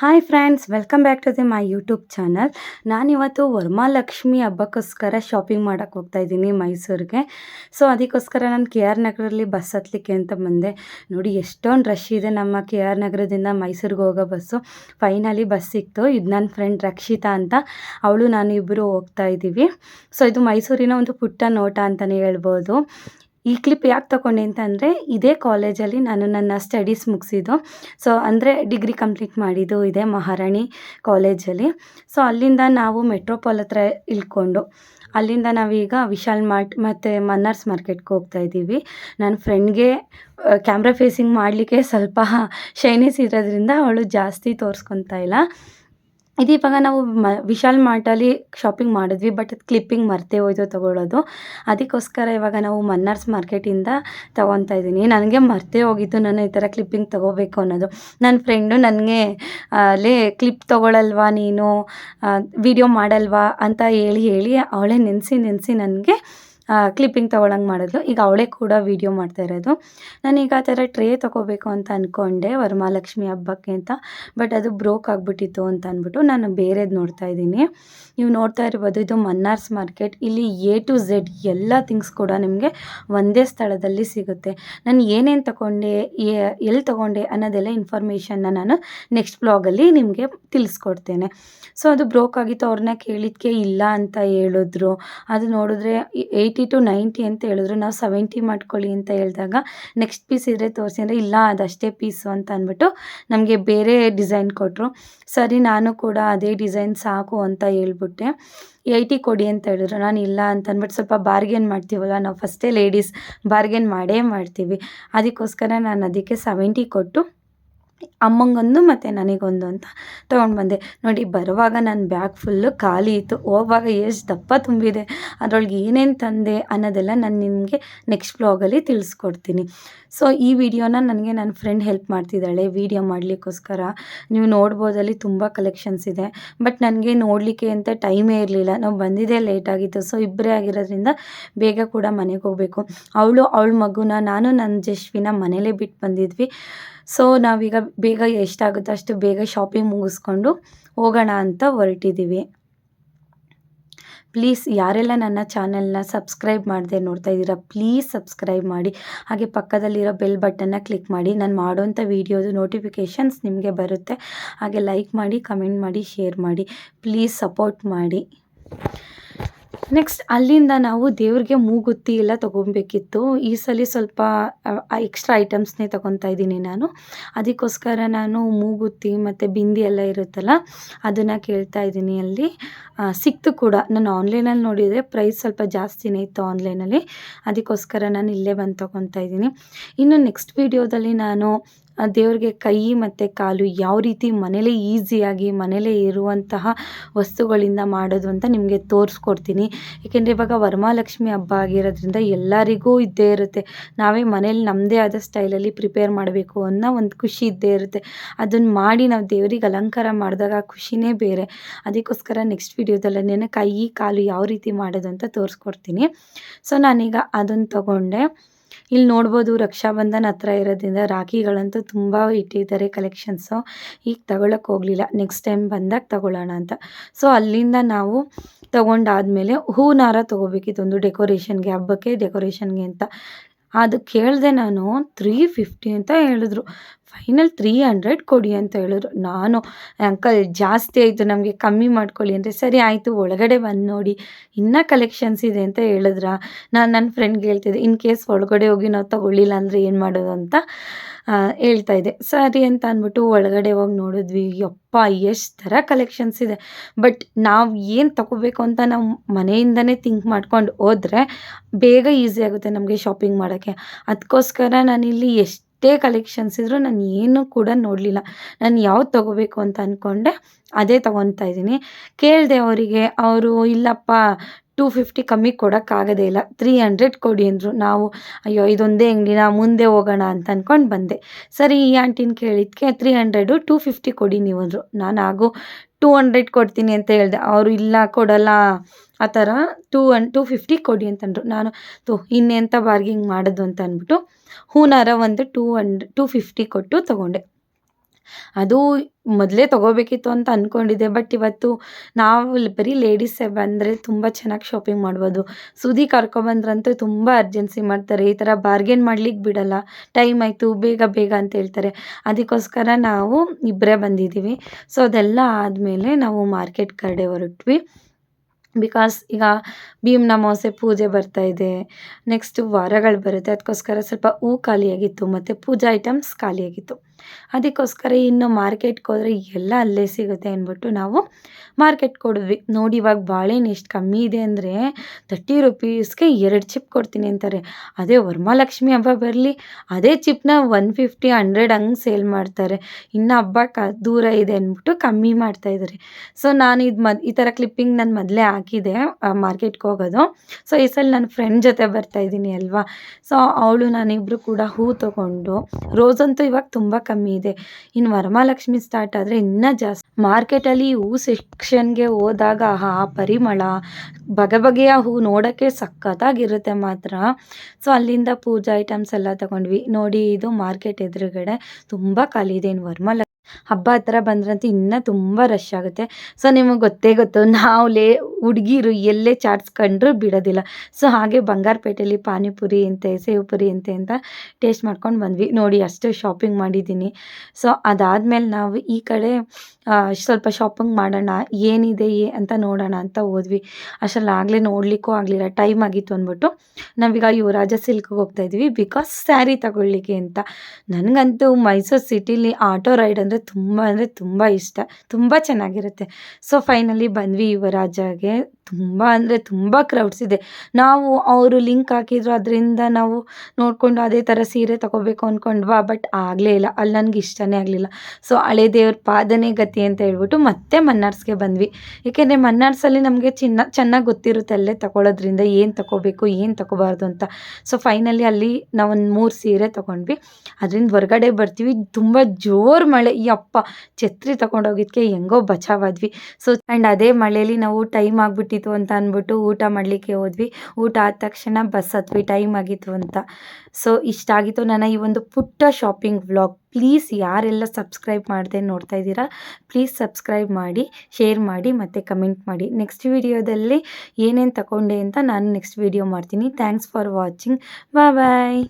Hi friends welcome back to the my YouTube channel ನಾನಿವತ್ತು Varamahalakshmi ಹಬ್ಬಕ್ಕೋಸ್ಕರ shopping ಮಾಡೋಕ್ಕೆ ಹೋಗ್ತಾ ಇದ್ದೀನಿ ಮೈಸೂರಿಗೆ. ಸೊ ಅದಕ್ಕೋಸ್ಕರ ನಾನು ಕೆ ಆರ್ ನಗರಲ್ಲಿ ಬಸ್ ಹತ್ತಲಿಕ್ಕೆ ಅಂತ ಬಂದೆ. ನೋಡಿ, ಎಷ್ಟೊಂದು ರಶ್ ಇದೆ ನಮ್ಮ ಕೆ ಆರ್ ನಗರದಿಂದ ಮೈಸೂರಿಗೆ ಹೋಗೋ ಬಸ್ಸು ಫೈನಲಿ ಬಸ್ ಸಿಕ್ತು. ಇದು ನನ್ನ ಫ್ರೆಂಡ್ ರಕ್ಷಿತಾ ಅಂತ. ಅವಳು, ನಾನು ಇಬ್ಬರು ಹೋಗ್ತಾ ಇದ್ದೀವಿ. ಸೊ ಇದು ಮೈಸೂರಿನ ಒಂದು ಪುಟ್ಟ ನೋಟ ಅಂತಲೇ ಹೇಳ್ಬೋದು. ಈ ಕ್ಲಿಪ್ ಯಾಕೆ ತೊಗೊಂಡೆ ಅಂತಂದರೆ ಇದೇ ಕಾಲೇಜಲ್ಲಿ ನಾನು ನನ್ನ ಸ್ಟಡೀಸ್ ಮುಗಿಸಿದ್ದು. ಸೊ ಅಂದರೆ ಡಿಗ್ರಿ ಕಂಪ್ಲೀಟ್ ಮಾಡಿದ್ದು ಇದೆ ಮಹಾರಾಣಿ ಕಾಲೇಜಲ್ಲಿ ಸೊ ಅಲ್ಲಿಂದ ನಾವು ಮೆಟ್ರೋಪಾಲ್ ಹತ್ರ ಇಳ್ಕೊಂಡು, ಅಲ್ಲಿಂದ ನಾವೀಗ ವಿಶಾಲ್ ಮಾರ್ಟ್ ಮತ್ತು ಮನ್ನರ್ಸ್ ಮಾರ್ಕೆಟ್ಗೆ ಹೋಗ್ತಾ ಇದ್ದೀವಿ. ನನ್ನ ಫ್ರೆಂಡ್ಗೆ ಕ್ಯಾಮ್ರಾ ಫೇಸಿಂಗ್ ಮಾಡಲಿಕ್ಕೆ ಸ್ವಲ್ಪ ಶೈನೀಸ್ ಇರೋದ್ರಿಂದ ಅವಳು ಜಾಸ್ತಿ ತೋರಿಸ್ಕೊತಾ ಇಲ್ಲ. ಇದು ಇವಾಗ ನಾವು ಮ, ವಿಶಾಲ್ ಮಾರ್ಟಲ್ಲಿ ಶಾಪಿಂಗ್ ಮಾಡಿದ್ವಿ ಬಟ್ ಅದು ಕ್ಲಿಪ್ಪಿಂಗ್ ಮರ್ತೇ ಹೋಯ್ತು ತೊಗೊಳ್ಳೋದು ಅದಕ್ಕೋಸ್ಕರ ಇವಾಗ ನಾವು ಮನ್ನಾರ್ಸ್ ಮಾರ್ಕೆಟಿಂದ ತೊಗೊತಾ ಇದ್ದೀನಿ. ನನಗೆ ಮರ್ತೇ ಹೋಗಿದ್ದು ನಾನು ಈ ಥರ ಕ್ಲಿಪ್ಪಿಂಗ್ ತೊಗೋಬೇಕು ಅನ್ನೋದು. ನನ್ನ ಫ್ರೆಂಡು ನನಗೆ ಲೇ ಕ್ಲಿಪ್ ತೊಗೊಳಲ್ವಾ ನೀನು? ವಿಡಿಯೋ ಮಾಡಲ್ವಾ? ಅಂತ ಹೇಳಿ ಹೇಳಿ ಅವಳೇ ನೆನೆಸಿ ನೆನೆಸಿ ನನಗೆ ಕ್ಲಿಪ್ಪಿಂಗ್ ತೊಗೊಳಂಗೆ ಮಾಡಿದ್ಲು. ಈಗ ಅವಳೇ ಕೂಡ ವೀಡಿಯೋ ಮಾಡ್ತಾ ಇರೋದು. ನಾನೀಗ ಆ ಥರ ಟ್ರೇ ತೊಗೋಬೇಕು ಅಂತ ಅಂದ್ಕೊಂಡೆ ವರಮಹಾಲಕ್ಷ್ಮಿ ಹಬ್ಬಕ್ಕೆ ಅಂತ. ಬಟ್ ಅದು ಬ್ರೋಕ್ ಆಗಿಬಿಟ್ಟಿತ್ತು ಅಂತ ಅಂದ್ಬಿಟ್ಟು ನಾನು ಬೇರೆದು ನೋಡ್ತಾ ಇದ್ದೀನಿ. ನೀವು ನೋಡ್ತಾ ಇರ್ಬೋದು, ಇದು ಮನ್ನಾರ್ಸ್ ಮಾರ್ಕೆಟ್ ಇಲ್ಲಿ ಎ ಟು ಝೆಡ್ ಎಲ್ಲ ಥಿಂಗ್ಸ್ ಕೂಡ ನಿಮಗೆ ಒಂದೇ ಸ್ಥಳದಲ್ಲಿ ಸಿಗುತ್ತೆ. ನಾನು ಏನೇನು ತಗೊಂಡೆ ಎಲ್ಲಿ ತೊಗೊಂಡೆ ಅನ್ನೋದೆಲ್ಲ ಇನ್ಫಾರ್ಮೇಷನ್ನ ನಾನು ನೆಕ್ಸ್ಟ್ ಬ್ಲಾಗಲ್ಲಿ ನಿಮಗೆ ತಿಳಿಸ್ಕೊಡ್ತೇನೆ. ಸೊ ಅದು ಬ್ರೋಕ್ ಆಗಿತ್ತು, ಅವ್ರನ್ನ ಕೇಳಿದ್ಕೆ ಇಲ್ಲ ಅಂತ ಹೇಳಿದ್ರು. ಅದು ನೋಡಿದ್ರೆ ಏಯ್ಟಿ ಟು ನೈಂಟಿ ಅಂತ ಹೇಳಿದ್ರು ನಾವು ಸೆವೆಂಟಿ ಮಾಡ್ಕೊಳ್ಳಿ ಅಂತ ಹೇಳಿದಾಗ ನೆಕ್ಸ್ಟ್ ಪೀಸ್ ಇದ್ರೆ ತೋರಿಸಿ ಅಂದರೆ ಇಲ್ಲ ಅದಷ್ಟೇ ಪೀಸು ಅಂತ ಅಂದ್ಬಿಟ್ಟು ನಮಗೆ ಬೇರೆ ಡಿಸೈನ್ ಕೊಟ್ಟರು ಸರಿ, ನಾನು ಕೂಡ ಅದೇ ಡಿಸೈನ್ ಸಾಕು ಅಂತ ಹೇಳ್ಬಿಟ್ಟೆ. ಏಯ್ಟಿ ಕೊಡಿ ಅಂತ ಹೇಳಿದ್ರು. ನಾನು ಇಲ್ಲ ಅಂತ ಅಂದ್ಬಿಟ್ಟು ಸ್ವಲ್ಪ ಬಾರ್ಗೇನ್ ಮಾಡ್ತೀವಲ್ಲ, ನಾವು ಫಸ್ಟೇ ಲೇಡೀಸ್ ಬಾರ್ಗೇನ್ ಮಾಡೇ ಮಾಡ್ತೀವಿ. ಅದಕ್ಕೋಸ್ಕರ ನಾನು ಅದಕ್ಕೆ ಸೆವೆಂಟಿ ಕೊಟ್ಟು ಅಮ್ಮಂಗೊಂದು ಮತ್ತು ನನಗೊಂದು ಅಂತ ತೊಗೊಂಡು ಬಂದೆ. ನೋಡಿ, ಬರುವಾಗ ನನ್ನ ಬ್ಯಾಗ್ ಫುಲ್ಲು ಖಾಲಿ ಇತ್ತು. ಹೋಗುವಾಗ ಎಷ್ಟು ದಪ್ಪ ತುಂಬಿದೆ. ಅದರೊಳಗೆ ಏನೇನು ತಂದೆ ಅನ್ನೋದೆಲ್ಲ ನಾನು ನಿಮಗೆ ನೆಕ್ಸ್ಟ್ ಬ್ಲಾಗಲ್ಲಿ ತಿಳಿಸ್ಕೊಡ್ತೀನಿ. ಸೊ ಈ ವಿಡಿಯೋನ ನನಗೆ ನನ್ನ ಫ್ರೆಂಡ್ ಹೆಲ್ಪ್ ಮಾಡ್ತಿದ್ದಾಳೆ. ವಿಡಿಯೋ ಮಾಡಲಿಕ್ಕೋಸ್ಕರ. ನೀವು ನೋಡ್ಬೋದಲ್ಲಿ ತುಂಬ ಕಲೆಕ್ಷನ್ಸ್ ಇದೆ. ಬಟ್ ನನಗೆ ನೋಡಲಿಕ್ಕೆ ಅಂತ ಟೈಮೇ ಇರಲಿಲ್ಲ. ನಾವು ಬಂದಿದ್ದೇ ಲೇಟ್ ಆಗಿತ್ತು. ಸೊ ಇಬ್ಬರೇ ಆಗಿರೋದ್ರಿಂದ ಬೇಗ ಕೂಡ ಮನೆಗೆ ಹೋಗಬೇಕು. ಅವಳು, ಅವಳ ಮಗುನ ನಾನು ನನ್ನ ಜಶ್ವಿನ ಮನೇಲೇ ಬಿಟ್ಟು ಬಂದಿದ್ವಿ. ಸೊ ನಾವೀಗ ಬೇಗ ಎಷ್ಟಾಗುತ್ತೋ ಅಷ್ಟು ಬೇಗ ಶಾಪಿಂಗ್ ಮುಗಿಸ್ಕೊಂಡು ಹೋಗೋಣ ಅಂತ ಹೊರಟಿದ್ದೀವಿ ಪ್ಲೀಸ್ ಯಾರೆಲ್ಲ ನನ್ನ ಚಾನಲ್ನ ಸಬ್ಸ್ಕ್ರೈಬ್ ಮಾಡದೆ ನೋಡ್ತಾ ಇದ್ದೀರಾ ಪ್ಲೀಸ್ ಸಬ್ಸ್ಕ್ರೈಬ್ ಮಾಡಿ. ಹಾಗೆ ಪಕ್ಕದಲ್ಲಿರೋ ಬೆಲ್ ಬಟನ್ನ ಕ್ಲಿಕ್ ಮಾಡಿ. ನಾನು ಮಾಡೋಂಥ ವೀಡಿಯೋದು ನೋಟಿಫಿಕೇಷನ್ಸ್ ನಿಮಗೆ ಬರುತ್ತೆ. ಹಾಗೆ ಲೈಕ್ ಮಾಡಿ ಕಮೆಂಟ್ ಮಾಡಿ ಶೇರ್ ಮಾಡಿ. ಪ್ಲೀಸ್ ಸಪೋರ್ಟ್ ಮಾಡಿ. ನೆಕ್ಸ್ಟ್ ಅಲ್ಲಿಂದ ನಾವು ದೇವ್ರಿಗೆ ಮೂಗುತ್ತಿ ಎಲ್ಲ ತೊಗೊಬೇಕಿತ್ತು ಈ ಸಲ ಸ್ವಲ್ಪ ಎಕ್ಸ್ಟ್ರಾ ಐಟಮ್ಸ್ನೇ ತೊಗೊತಾ ಇದ್ದೀನಿ ನಾನು. ಅದಕ್ಕೋಸ್ಕರ ನಾನು ಮೂಗುತ್ತಿ ಮತ್ತು ಬಿಂದಿ ಎಲ್ಲ ಇರುತ್ತಲ್ಲ, ಅದನ್ನು ಕೇಳ್ತಾ ಇದ್ದೀನಿ ಅಲ್ಲಿ. ಸಿಕ್ತು ಕೂಡ. ನಾನು ಆನ್ಲೈನಲ್ಲಿ ನೋಡಿದರೆ ಪ್ರೈಸ್ ಸ್ವಲ್ಪ ಜಾಸ್ತಿನೇ ಇತ್ತು ಆನ್ಲೈನಲ್ಲಿ ಅದಕ್ಕೋಸ್ಕರ ನಾನು ಇಲ್ಲೇ ಬಂದು ತೊಗೊತಾ ಇದ್ದೀನಿ. ಇನ್ನು ನೆಕ್ಸ್ಟ್ ವೀಡಿಯೋದಲ್ಲಿ ನಾನು ದೇವ್ರಿಗೆ ಕೈ ಮತ್ತು ಕಾಲು ಯಾವ ರೀತಿ ಮನೇಲೇ ಈಸಿಯಾಗಿ ಮನೇಲೇ ಇರುವಂತಹ ವಸ್ತುಗಳಿಂದ ಮಾಡೋದು ಅಂತ ನಿಮಗೆ ತೋರಿಸ್ಕೊಡ್ತೀನಿ. ಏಕೆಂದರೆ ಇವಾಗ ವರಮಹಾಲಕ್ಷ್ಮಿ ಹಬ್ಬ ಆಗಿರೋದ್ರಿಂದ ಎಲ್ಲರಿಗೂ ಇದ್ದೇ ಇರುತ್ತೆ. ನಾವೇ ಮನೇಲಿ ನಮ್ಮದೇ ಆದ ಸ್ಟೈಲಲ್ಲಿ ಪ್ರಿಪೇರ್ ಮಾಡಬೇಕು ಅನ್ನೋ ಒಂದು ಖುಷಿ ಇದ್ದೇ ಇರುತ್ತೆ. ಅದನ್ನು ಮಾಡಿ ನಾವು ದೇವರಿಗೆ ಅಲಂಕಾರ ಮಾಡಿದಾಗ ಖುಷಿನೇ ಬೇರೆ. ಅದಕ್ಕೋಸ್ಕರ ನೆಕ್ಸ್ಟ್ ವೀಡಿಯೋದಲ್ಲಿ ಕೈ ಕಾಲು ಯಾವ ರೀತಿ ಮಾಡೋದು ಅಂತ ತೋರಿಸ್ಕೊಡ್ತೀನಿ. ಸೊ ನಾನೀಗ ಅದನ್ನು ತೊಗೊಂಡೆ. ಇಲ್ಲಿ ನೋಡ್ಬೋದು ರಕ್ಷಾಬಂಧನ್ ಹತ್ರ ಇರೋದ್ರಿಂದ ರಾಖಿಗಳಂತೂ ತುಂಬ ಇಟ್ಟಿದ್ದಾರೆ ಕಲೆಕ್ಷನ್ಸು ಈಗ ತಗೊಳಕ್ಕೆ ಹೋಗಲಿಲ್ಲ. ನೆಕ್ಸ್ಟ್ ಟೈಮ್ ಬಂದಾಗ ತಗೊಳ್ಳೋಣ ಅಂತ. ಸೊ ಅಲ್ಲಿಂದ ನಾವು ತೊಗೊಂಡಾದ್ಮೇಲೆ ಹೂನಾರ ತೊಗೋಬೇಕಿತ್ತು ಒಂದು ಡೆಕೋರೇಷನ್ಗೆ ಹಬ್ಬಕ್ಕೆ ಡೆಕೋರೇಷನ್ಗೆ ಅಂತ. ಅದು ಕೇಳಿದೆ ನಾನು ತ್ರೀ ಫಿಫ್ಟಿ ಅಂತ ಹೇಳಿದ್ರು. ಫೈನಲ್ ತ್ರೀ ಹಂಡ್ರೆಡ್ ಕೊಡಿ ಅಂತ ಹೇಳಿದ್ರು. ನಾನು ಅಂಕಲ್ ಜಾಸ್ತಿ ಆಯಿತು, ನಮಗೆ ಕಮ್ಮಿ ಮಾಡ್ಕೊಳ್ಳಿ ಅಂದರೆ ಸರಿ ಆಯಿತು, ಒಳಗಡೆ ಬಂದು ನೋಡಿ, ಇನ್ನೂ ಕಲೆಕ್ಷನ್ಸ್ ಇದೆ ಅಂತ ಹೇಳಿದ್ರ? ನಾನು ನನ್ನ ಫ್ರೆಂಡ್ಗೆ ಹೇಳ್ತಿದ್ದೆ, ಇನ್ ಕೇಸ್ ಒಳಗಡೆ ಹೋಗಿ ನಾವು ತಗೊಳ್ಳಿಲ್ಲ ಅಂದರೆ ಏನು ಮಾಡೋದು? ಅಂತ. ಹೇಳ್ತಾ ಇದೆ. ಸರಿ ಅಂತ ಅಂದ್ಬಿಟ್ಟು ಒಳಗಡೆ ಹೋಗಿ ನೋಡಿದ್ವಿ, ಯಪ್ಪ, ಎಷ್ಟು ಥರ ಕಲೆಕ್ಷನ್ಸ್ ಇದೆ. ಬಟ್ ನಾವು ಏನು ತಗೋಬೇಕು ಅಂತ ನಾವು ಮನೆಯಿಂದನೇ ಥಿಂಕ್ ಮಾಡ್ಕೊಂಡು ಹೋದರೆ ಬೇಗ ಈಸಿ ಆಗುತ್ತೆ ನಮಗೆ ಶಾಪಿಂಗ್ ಮಾಡೋಕ್ಕೆ. ಅದಕ್ಕೋಸ್ಕರ ನಾನಿಲ್ಲಿ ಎಷ್ಟು ಎಷ್ಟೇ ಕಲೆಕ್ಷನ್ಸ್ ಇದ್ದರೂ ನಾನು ಏನೂ ಕೂಡ ನೋಡಲಿಲ್ಲ. ನಾನು ಯಾವ್ದು ತಗೋಬೇಕು ಅಂತ ಅಂದ್ಕೊಂಡೆ ಅದೇ ತಗೊತಾ ಇದ್ದೀನಿ. ಕೇಳಿದೆ ಅವರಿಗೆ, ಅವರು, ಇಲ್ಲಪ್ಪ ಟೂ ಫಿಫ್ಟಿ ಕಮ್ಮಿ ಕೊಡೋಕ್ಕಾಗೋದೇ ಇಲ್ಲ. ತ್ರೀ ಹಂಡ್ರೆಡ್ ಕೊಡಿ ಅಂದರು. ನಾವು, ಅಯ್ಯೋ, ಇದೊಂದೇ ಅಂಗಡಿನ, ಮುಂದೆ ಹೋಗೋಣ ಅಂತ ಅಂದ್ಕೊಂಡು ಬಂದೆ. ಸರಿ, ಈ ಆಂಟಿನ ಕೇಳಿದ್ಕೆ ತ್ರೀ ಹಂಡ್ರೆಡು ಟೂ ಫಿಫ್ಟಿ ಕೊಡಿ ನೀವು ಅಂದರು. ನಾನು ಹಾಗೂ ಟೂ ಹಂಡ್ರೆಡ್ ಕೊಡ್ತೀನಿ ಅಂತ ಹೇಳಿದೆ. ಅವರು ಇಲ್ಲ, ಕೊಡಲ್ಲ, ಆ ಥರ ಟೂ ಅನ್ ಟೂ ಫಿಫ್ಟಿ ಕೊಡಿ ಅಂತಂದರು ನಾನು, ತು ಇನ್ನೆಂಥ ಬಾರ್ಗಿಂಗ್ ಮಾಡೋದು ಅಂತ ಅಂದ್ಬಿಟ್ಟು ಹೂನಾರ ಒಂದು ಟೂ ಹಂಡ್ ಟೂ ಫಿಫ್ಟಿ ಕೊಟ್ಟು ತೊಗೊಂಡೆ. ಅದು ಮೊದಲೇ ತೊಗೋಬೇಕಿತ್ತು ಅಂತ ಅಂದ್ಕೊಂಡಿದ್ದೆ ಬಟ್ ಇವತ್ತು ನಾವು ಬರೀ ಲೇಡೀಸೇ ಬಂದರೆ ತುಂಬ ಚೆನ್ನಾಗಿ ಶಾಪಿಂಗ್ ಮಾಡ್ಬೋದು. ಸುದಿ ಕರ್ಕೊಬಂದ್ರಂತೂ ತುಂಬ ಅರ್ಜೆನ್ಸಿ ಮಾಡ್ತಾರೆ, ಈ ಥರ ಬಾರ್ಗೇನ್ ಮಾಡ್ಲಿಕ್ಕೆ ಬಿಡಲ್ಲ ಟೈಮ್ ಆಯಿತು, ಬೇಗ ಬೇಗ ಅಂತ ಹೇಳ್ತಾರೆ. ಅದಕ್ಕೋಸ್ಕರ ನಾವು ಇಬ್ಬರೇ ಬಂದಿದ್ದೀವಿ. ಸೊ ಅದೆಲ್ಲ ಆದಮೇಲೆ ನಾವು ಮಾರ್ಕೆಟ್ ಕಡೆ ಹೊರಟ್ವಿ. ಬಿಕಾಸ್ ಈಗ ಅಮಾವಾಸ್ಯೆ ಪೂಜೆ ಬರ್ತಾ ಇದೆ. ನೆಕ್ಸ್ಟ್ ವಾರಗಳು ಬರುತ್ತೆ, ಅದಕ್ಕೋಸ್ಕರ ಸ್ವಲ್ಪ ಹೂ ಖಾಲಿಯಾಗಿತ್ತು, ಮತ್ತು ಪೂಜಾ ಐಟಮ್ಸ್ ಖಾಲಿಯಾಗಿತ್ತು. ಅದಕ್ಕೋಸ್ಕರ ಇನ್ನು ಮಾರ್ಕೆಟ್ಗೆ ಹೋದರೆ ಎಲ್ಲ ಅಲ್ಲೇ ಸಿಗುತ್ತೆ ಅಂದ್ಬಿಟ್ಟು ನಾವು ಮಾರ್ಕೆಟ್ಗೆ ಕೊಡಿದ್ವಿ. ನೋಡಿ, ಇವಾಗ ಬಾಳೆಹಣ್ಣು ಎಷ್ಟು ಕಮ್ಮಿ ಇದೆ ಅಂದರೆ ತರ್ಟಿ ರುಪೀಸ್ಗೆ ಎರಡು ಚಿಪ್ ಕೊಡ್ತೀನಿ ಅಂತಾರೆ. ಅದೇ ವರಮಹಾಲಕ್ಷ್ಮಿ ಹಬ್ಬ ಬರಲಿ, ಅದೇ ಚಿಪ್ನ ಒನ್ ಫಿಫ್ಟಿ ಹಂಡ್ರೆಡ್ ಹಂಗೆ ಸೇಲ್ ಮಾಡ್ತಾರೆ. ಇನ್ನು ಹಬ್ಬ ಕ ದೂರ ಇದೆ ಅಂದ್ಬಿಟ್ಟು ಕಮ್ಮಿ ಮಾಡ್ತಾ ಇದ್ದಾರೆ ಸೊ ನಾನು ಇದು ಮದ್, ಈ ಥರ ಕ್ಲಿಪ್ಪಿಂಗ್ ನಾನು ಮೊದಲೇ ಹಾಕಿದೆ ಮಾರ್ಕೆಟ್ಗೆ ಹೋಗೋದು. ಸೊ ಈ ಸಲ ನನ್ನ ಫ್ರೆಂಡ್ ಜೊತೆ ಬರ್ತಾ ಇದ್ದೀನಿ ಅಲ್ವಾ? ಸೊ ಅವಳು ನಾನಿಬ್ರು ಕೂಡ ಹೂ ತೊಗೊಂಡು, ರೋಸ್ ಅಂತೂ ಇವಾಗ ತುಂಬ ಕಮ್ಮಿ ಇದೆ. ಇನ್ನು ವರಮಹಾಲಕ್ಷ್ಮಿ ಸ್ಟಾರ್ಟ್ ಆದರೆ ಇನ್ನೂ ಜಾಸ್ತಿ. ಮಾರ್ಕೆಟಲ್ಲಿ ಹೂ ಸೆಕ್ಷನ್ಗೆ ಹೋದಾಗ ಆ ಪರಿಮಳ ಬಗೆ ಬಗೆಯ ಹೂ ನೋಡೋಕ್ಕೆ ಸಖತ್ತಾಗಿರುತ್ತೆ ಮಾತ್ರ. ಸೊ ಅಲ್ಲಿಂದ ಪೂಜಾ ಐಟಮ್ಸ್ ಎಲ್ಲ ತಗೊಂಡ್ವಿ. ನೋಡಿ, ಇದು ಮಾರ್ಕೆಟ್ ಎದುರುಗಡೆ ತುಂಬ ಖಾಲಿ ಇದೆ. ಇನ್ನು ವರಮಹಾಲ ಹಬ್ಬ ಹತ್ರ ಬಂದ್ರಂತೂ ಇನ್ನೂ ತುಂಬ ರಶ್ ಆಗುತ್ತೆ. ಸೊ ನಿಮಗೆ ಗೊತ್ತೇ ಗೊತ್ತು, ನಾವು ಲೇ, ಹುಡುಗಿರು ಎಲ್ಲೇ ಚಾಟ್ಸ್ ಕಂಡ್ರೂ ಬಿಡೋದಿಲ್ಲ. ಸೊ ಹಾಗೆ ಬಂಗಾರಪೇಟೆಯಲ್ಲಿ ಪಾನಿಪುರಿ ಅಂತೆ, ಸೇವ್ ಪುರಿ ಅಂತೆ, ಅಂತ ಟೇಸ್ಟ್ ಮಾಡ್ಕೊಂಡು ಬಂದ್ವಿ. ನೋಡಿ, ಅಷ್ಟು ಶಾಪಿಂಗ್ ಮಾಡಿದ್ದೀನಿ. ಸೊ ಅದಾದಮೇಲೆ ನಾವು ಈ ಕಡೆ ಸ್ವಲ್ಪ ಶಾಪಿಂಗ್ ಮಾಡೋಣ, ಏನಿದೆ, ಏ, ಅಂತ ನೋಡೋಣ ಅಂತ ಹೋದ್ವಿ. ಅಷ್ಟರಲ್ಲಿ ಆಗಲೇ ನೋಡಲಿಕ್ಕೂ ಆಗಲಿಲ್ಲ ಟೈಮ್ ಆಗಿತ್ತು ಅಂದ್ಬಿಟ್ಟು. ನಾವೀಗ ಯುವರಾಜ ಸಿಲ್ಕ್ಗೆ ಹೋಗ್ತಾ ಇದ್ವಿ ಬಿಕಾಸ್ ಸ್ಯಾರಿ ತಗೊಳ್ಳಿಕ್ಕೆ ಅಂತ. ನನಗಂತೂ ಮೈಸೂರು ಸಿಟಿಲಿ ಆಟೋ ರೈಡ್ ಅಂದರೆ ತುಂಬ ಅಂದರೆ ತುಂಬ ಇಷ್ಟ. ತುಂಬ ಚೆನ್ನಾಗಿರುತ್ತೆ. ಸೊ ಫೈನಲಿ ಬಂದ್ವಿ ಯುವರಾಜಗೆ. ತುಂಬ ಅಂದರೆ ತುಂಬ ಕ್ರೌಡ್ಸ್ ಇದೆ. ನಾವು ಅವರು ಲಿಂಕ್ ಹಾಕಿದ್ರು ಅದರಿಂದ ನಾವು ನೋಡಿಕೊಂಡು ಅದೇ ಥರ ಸೀರೆ ತಗೋಬೇಕು ಅಂದ್ಕೊಂಡ್ವಾ ಬಟ್ ಆಗಲೇ ಇಲ್ಲ. ಅಲ್ಲಿ ನನಗೆ ಇಷ್ಟನೇ ಆಗಲಿಲ್ಲ. ಸೊ ಹಳೆ ದೇವ್ರ ಪಾದನೆ ಗತಿ ಅಂತ ಹೇಳ್ಬಿಟ್ಟು ಮತ್ತೆ ಮನ್ನಾರ್ಸ್ಗೆ ಬಂದ್ವಿ. ಏಕೆಂದರೆ ಮನ್ನಾರ್ಸಲ್ಲಿ ನಮಗೆ ಚಿನ್ನ, ಚೆನ್ನಾಗಿ ಗೊತ್ತಿರುತ್ತೆ ಅಲ್ಲೇ ತಗೊಳ್ಳೋದ್ರಿಂದ ಏನು ತಗೋಬೇಕು, ಏನು ತಗೋಬಾರ್ದು ಅಂತ. ಸೊ ಫೈನಲಿ ಅಲ್ಲಿ ನಾವು ಒಂದು ಮೂರು ಸೀರೆ ತೊಗೊಂಡ್ವಿ. ಅದರಿಂದ ಹೊರಗಡೆ ಬರ್ತೀವಿ. ತುಂಬ ಜೋರು ಮಳೆ. ಯಪ್ಪ, ಛತ್ರಿ ತೊಗೊಂಡೋಗಿದ್ಕೆ ಹೆಂಗೋ ಬಚಾವಾದ್ವಿ ಸೊ ಆ್ಯಂಡ್ ಅದೇ ಮಳೇಲಿ ನಾವು ಟೈಮ್ ಆಗಿಬಿಟ್ಟಿತ್ತು ಅಂತ ಅಂದ್ಬಿಟ್ಟು ಊಟ ಮಾಡಲಿಕ್ಕೆ ಹೋದ್ವಿ. ಊಟ ಆದ ತಕ್ಷಣ ಬಸ್ ಹತ್ವಿ ಟೈಮ್ ಆಗಿತ್ತು ಅಂತ. ಸೊ ಇಷ್ಟ ಆಗಿತ್ತು ನನ್ನ ಈ ಒಂದು ಪುಟ್ಟ ಶಾಪಿಂಗ್ ವ್ಲಾಗ್ ಪ್ಲೀಸ್ ಯಾರೆಲ್ಲ ಸಬ್ಸ್ಕ್ರೈಬ್ ಮಾಡದೆ ನೋಡ್ತಾ ಇದ್ದೀರಾ ಪ್ಲೀಸ್ ಸಬ್ಸ್ಕ್ರೈಬ್ ಮಾಡಿ ಶೇರ್ ಮಾಡಿ, ಮತ್ತು ಕಮೆಂಟ್ ಮಾಡಿ. ನೆಕ್ಸ್ಟ್ ವಿಡಿಯೋದಲ್ಲಿ ಏನೇನು ತಗೊಂಡೆ ಅಂತ ನಾನು ನೆಕ್ಸ್ಟ್ ವಿಡಿಯೋ ಮಾಡ್ತೀನಿ. Thanks for watching bye